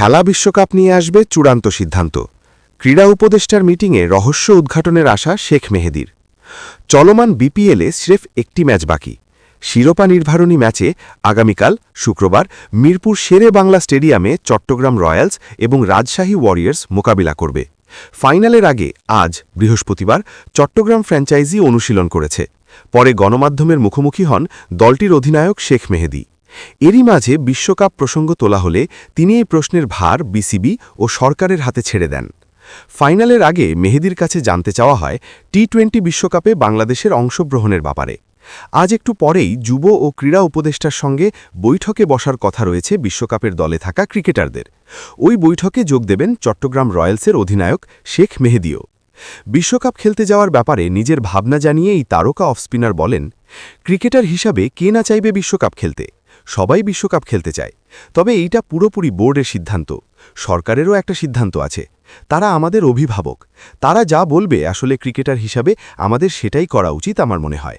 খেলা বিশ্বকাপ নিয়ে আসবে চূড়ান্ত সিদ্ধান্ত। ক্রীড়া উপদেষ্টার মিটিংয়ে রহস্য উদ্ঘাটনের আশা শেখ মেহেদির। চলমান বিপিএলে স্রেফ একটি ম্যাচ বাকি। শিরোপা নির্ধারণী ম্যাচে আগামীকাল, শুক্রবার, মিরপুর শেরে বাংলা স্টেডিয়ামে চট্টগ্রাম রয়্যালস এবং রাজশাহী ওয়ারিয়ার্স মোকাবিলা করবে। ফাইনালের আগে আজ, বৃহস্পতিবার, চট্টগ্রাম ফ্র্যাঞ্চাইজি অনুশীলন করেছে। পরে গণমাধ্যমের মুখোমুখি হন দলটির অধিনায়ক শেখ মেহেদি। এরই মাঝে বিশ্বকাপ প্রসঙ্গ তোলা হলে তিনি এই প্রশ্নের ভার বিসিবি ও সরকারের হাতে ছেড়ে দেন। ফাইনালের আগে মেহেদির কাছে জানতে চাওয়া হয় টি টোয়েন্টি বিশ্বকাপে বাংলাদেশের অংশগ্রহণের ব্যাপারে। আজ একটু পরেই যুব ও ক্রীড়া উপদেষ্টার সঙ্গে বৈঠকে বসার কথা রয়েছে বিশ্বকাপের দলে থাকা ক্রিকেটারদের। ওই বৈঠকে যোগ দেবেন চট্টগ্রাম রয়্যালসের অধিনায়ক শেখ মেহেদিও। বিশ্বকাপ খেলতে যাওয়ার ব্যাপারে নিজের ভাবনা জানিয়ে এই তারকা অফ স্পিনার বলেন, ক্রিকেটার হিসাবে কে না চাইবে বিশ্বকাপ খেলতে? সবাই বিশ্বকাপ খেলতে চায়। তবে এইটা পুরোপুরি বোর্ডের সিদ্ধান্ত। সরকারেরও একটা সিদ্ধান্ত আছে। তারা আমাদের অভিভাবক। তারা যা বলবে আসলে ক্রিকেটার হিসাবে আমাদের সেটাই করা উচিত আমার মনে হয়।